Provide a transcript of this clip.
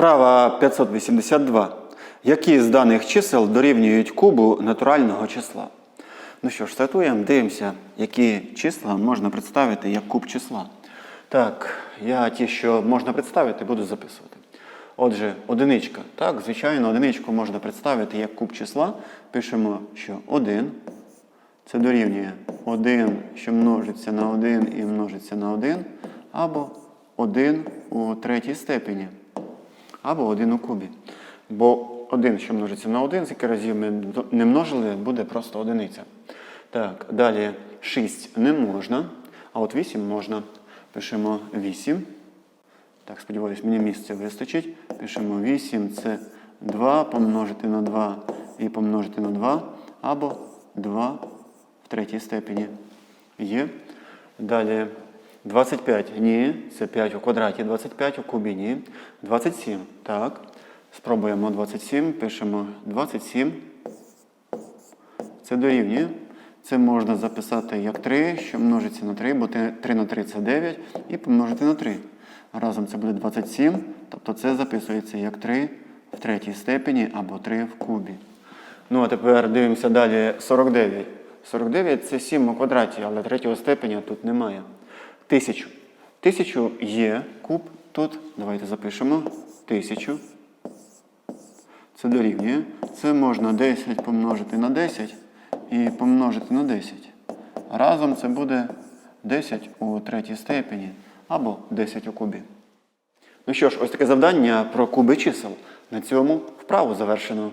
Вправа 582. Які з даних чисел дорівнюють кубу натурального числа? Ну що ж, стартуємо, дивимося, які числа можна представити як куб числа. Так, я ті, що можна представити, буду записувати. Отже, одиничка. Так, звичайно, одиничку можна представити як куб числа. Пишемо, що 1 це дорівнює 1, що множиться на 1 і множиться на 1, або 1 у третій степені, або 1 у кубі. Бо 1, що множиться на 1, скільки разів ми не множили, буде просто одиниця. Так, далі 6 не можна, а от 8 можна. Пишемо 8. Так, сподіваюсь, мені місця вистачить. Пишемо 8, це 2 помножити на 2 і помножити на 2, або 2 в третій степені. Є. Далі 25. Ні, це 5 у квадраті, 25 у кубі, ні. 27. Так. Спробуємо 27. Пишемо 27. Це дорівнює. Це можна записати як 3, що множиться на 3, бо 3 на 3 це 9, і помножити на 3. Разом це буде 27, тобто це записується як 3 в третій степені або 3 в кубі. Ну а тепер дивимося далі 49. 49 це 7 у квадраті, але третього степеня тут немає. Тисячу. Тисячу є куб тут. Давайте запишемо. Тисячу. Це дорівнює. Це можна 10 помножити на 10 і помножити на 10. Разом це буде 10 у третій степені або 10 у кубі. Ну що ж, ось таке завдання про куби чисел. На цьому вправу завершено.